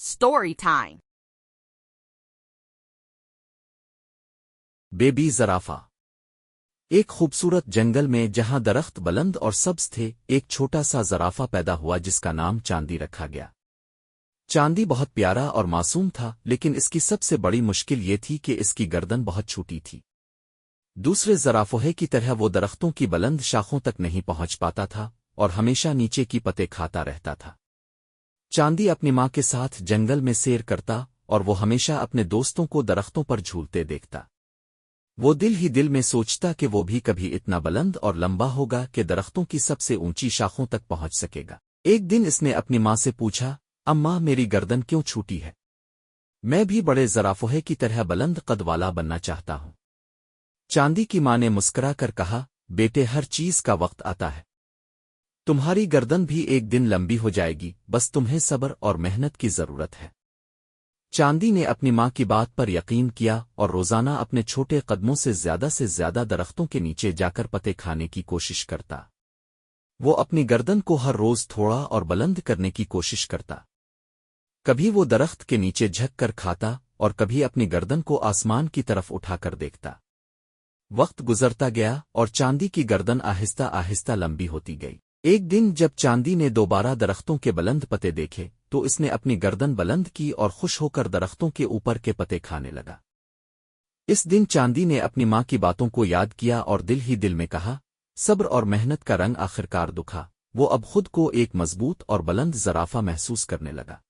Story time. Baby जराफा। एक खूबसूरत जंगल में जहाँ दरख्त बुलंद और सब्ज थे, एक छोटा सा जराफा पैदा हुआ जिसका नाम चांदी रखा गया। चांदी बहुत प्यारा और मासूम था, लेकिन इसकी सबसे बड़ी मुश्किल ये थी कि इसकी गर्दन बहुत छोटी थी। दूसरे जराफोहे की तरह वो दरख्तों की बुलंद शाखों तक नहीं पहुँच पाता था, और हमेशा नीचे की पते खाता रहता था। चांदी अपनी माँ के साथ जंगल में सैर करता और वो हमेशा अपने दोस्तों को दरख्तों पर झूलते देखता। वो दिल ही दिल में सोचता कि वो भी कभी इतना बुलंद और लंबा होगा कि दरख्तों की सबसे ऊँची शाखों तक पहुँच सकेगा। एक दिन इसने अपनी माँ से पूछा, अम्मा, मेरी गर्दन क्यों छूटी है? मैं भी बड़े जराफोहे की तरह बुलंद कद वाला बनना चाहता हूँ। चांदी की माँ ने मुस्करा कर कहा, बेटे, हर चीज़ का वक्त आता है। तुम्हारी गर्दन भी एक दिन लंबी हो जाएगी, बस तुम्हें सब्र और मेहनत की ज़रूरत है। चांदी ने अपनी माँ की बात पर यकीन किया और रोज़ाना अपने छोटे कदमों से ज़्यादा से ज़्यादा दरख्तों के नीचे जाकर पते खाने की कोशिश करता। वो अपनी गर्दन को हर रोज थोड़ा और बुलंद करने की कोशिश करता। कभी वो दरख्त के नीचे झक कर खाता और कभी अपनी गर्दन को आसमान की तरफ़ उठाकर देखता। वक्त गुजरता गया और चांदी की गर्दन आहिस्ता आहिस्ता लंबी होती गई। एक दिन जब चांदी ने दोबारा दरख्तों के बुलंद पते देखे तो इसने अपनी गर्दन बुलंद की और खुश होकर दरख्तों के ऊपर के पते खाने लगा। इस दिन चांदी ने अपनी माँ की बातों को याद किया और दिल ही दिल में कहा, सब्र और मेहनत का रंग आखिरकार दुखा। वो अब खुद को एक मज़बूत और बुलंद जराफा महसूस करने लगा।